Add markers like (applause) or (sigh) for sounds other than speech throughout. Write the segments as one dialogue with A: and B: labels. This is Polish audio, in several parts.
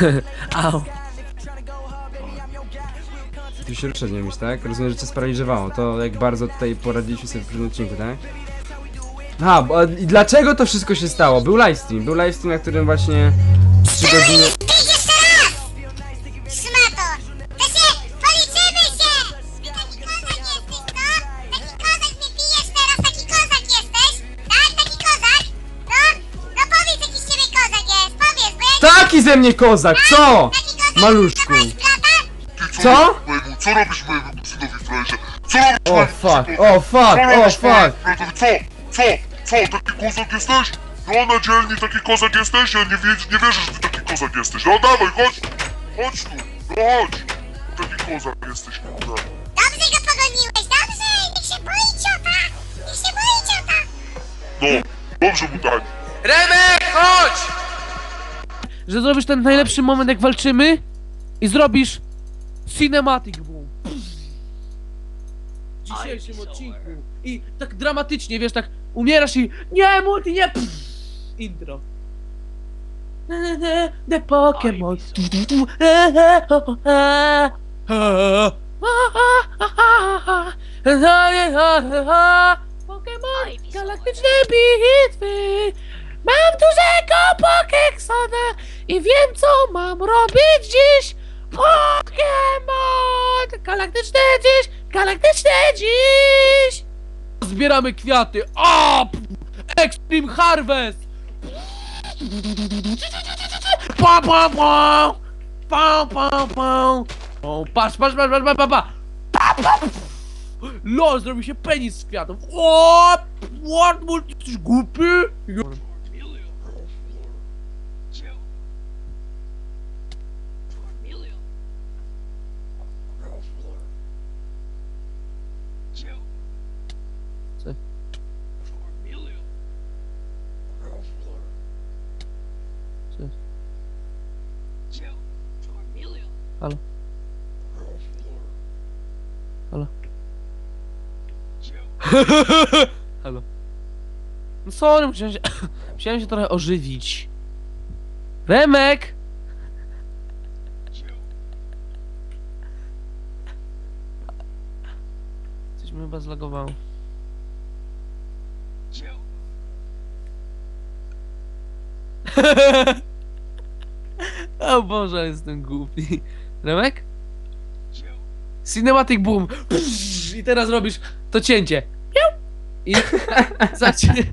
A: (laughs) Au.
B: Tu się rusza z niemiś, tak? Rozumiem, że cię sparaliżowało. To jak bardzo tutaj poradziliśmy sobie w pierwszym odcinku, tak? A, bo, i dlaczego to wszystko się stało? Był livestream, był livestream, na którym właśnie 3 godziny... ze mnie kozak, co? Maluszku. Co?
C: Mojemu, co robisz mojemu synowi frajerze? Co robisz
B: O
C: mojemu
B: fuck,
C: synowi?
B: o fuck,
C: Co
B: o
C: robisz mojemu
B: fuck!
C: bratowi? Co? Co? Co? Taki kozak jesteś? No na dzielni taki kozak jesteś? Ja nie, wiedz, nie wierzę, że ty taki kozak jesteś. No dawaj, chodź! Chodź tu! No chodź! Taki kozak jesteś, kurde.
D: Dobrze go pogoniłeś, dobrze! Niech się boi ciota! Niech się boi ciota!
C: No, dobrze mu daj.
A: Remek, chodź! Że zrobisz ten najlepszy moment jak walczymy i zrobisz cinematic boom. W dzisiejszym odcinku. I tak dramatycznie, wiesz, tak umierasz i nie, multi, nie! Pff, intro. Na, The Pokémon. Pokémon, galaktyczne bitwy. Mam dużego Pokéksona i wiem co mam robić dziś. Pokémon, galaktyczne dziś, galaktyczne dziś. Zbieramy kwiaty. O! Extreme Harvest. Pa, pa, pa. Pa, pa, pa. O, patrz, patrz, patrz, patrz, patrz, patrz. Pa, pa. LOL, zrobił się penis z kwiatów. O! What? Jesteś głupi? Co? Co? Halo? Halo? (laughs) Halo? No sorry, musiałem się, (coughs) musiałem się trochę ożywić. Remek! Coś mnie chyba zlagowało. (laughs) o Boże, jestem głupi. Remek? Cinematic boom! I teraz robisz to cięcie. I (laughs) zacznie.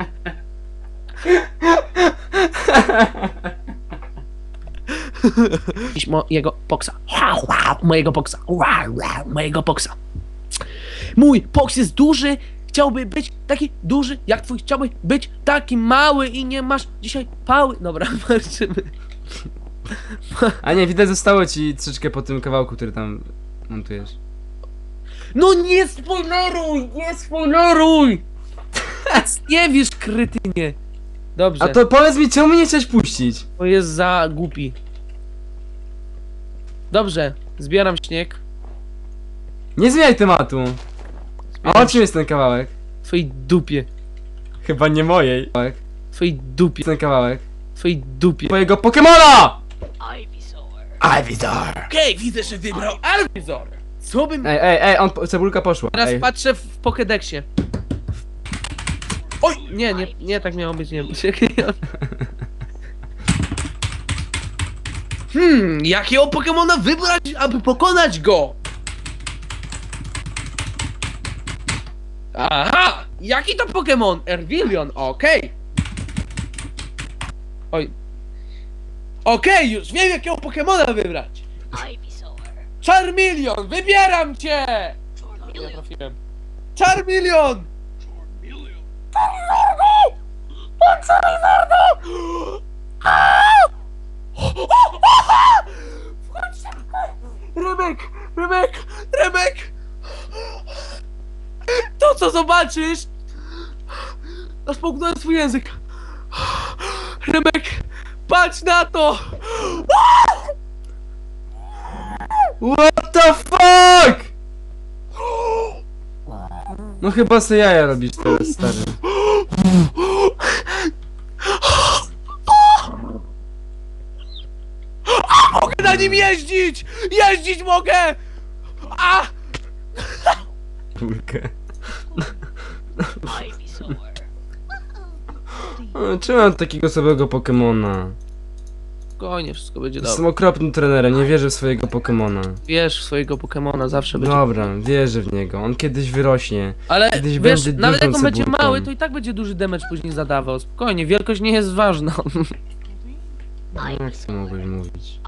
A: Mojego poksa. Mojego poksa. Mojego poksa. Mój poks jest duży. Chciałby być taki duży jak twój. Chciałby być taki mały i nie masz dzisiaj pały. Dobra, (laughs) marczymy. (laughs)
B: A nie, widać zostało ci troszeczkę po tym kawałku, który tam montujesz.
A: No nie spoileruj! Nie spoileruj! (laughs) Nie wiesz, krytynie. Dobrze,
B: A to powiedz mi, czemu mnie nie chciałeś puścić?
A: to jest za głupi. Dobrze, zbieram śnieg.
B: Nie zmieniaj tematu. A
A: Zbieram
B: o czym jest ten kawałek?
A: w twojej dupie.
B: Chyba nie mojej. Kawałek.
A: W twojej dupie.
B: Ten kawałek.
A: W twojej dupie.
B: Twojego Pokemona!
A: Okej, widzę, że wybrał Arwizor. Co bym...
B: Ej, ej, ej, on, cebulka poszła.
A: Teraz
B: Ej.
A: patrzę w Pokédexie. Oj! Nie, nie, nie, tak miało być, nie. Hmm, jakiego Pokemona wybrać, aby pokonać go? Aha! Jaki to Pokémon? Erwilion, okej. Oj. Okej, już wiem jakiego Pokemona wybrać. Charmeleon, wybieram cię! Nie trafiłem. Charmeleon! Pan Charizardo! Wchodź szybko! Remek! Remek! Remek! To co zobaczysz! Aż połknąłem swój język. Remek! Patrz na to!
B: What the fuck? No chyba se jaja robisz teraz, stary.
A: mogę na nim jeździć! Jeździć mogę! A!
B: Kulkę. O, Czemu mam takiego samego Pokemona?
A: Spokojnie, wszystko będzie dobrze.
B: Jestem okropnym trenerem, nie wierzę w swojego Pokemona.
A: Wiesz w swojego Pokemona, zawsze będzie...
B: Dobra, wierzę w niego. On kiedyś wyrośnie.
A: Ale
B: Kiedyś
A: wiesz,
B: będzie
A: nawet jak
B: dużą
A: on będzie
B: cebulką.
A: mały, to i tak będzie duży damage później zadawał. Spokojnie, wielkość nie jest ważna.
B: Jak ty mogłeś mówić?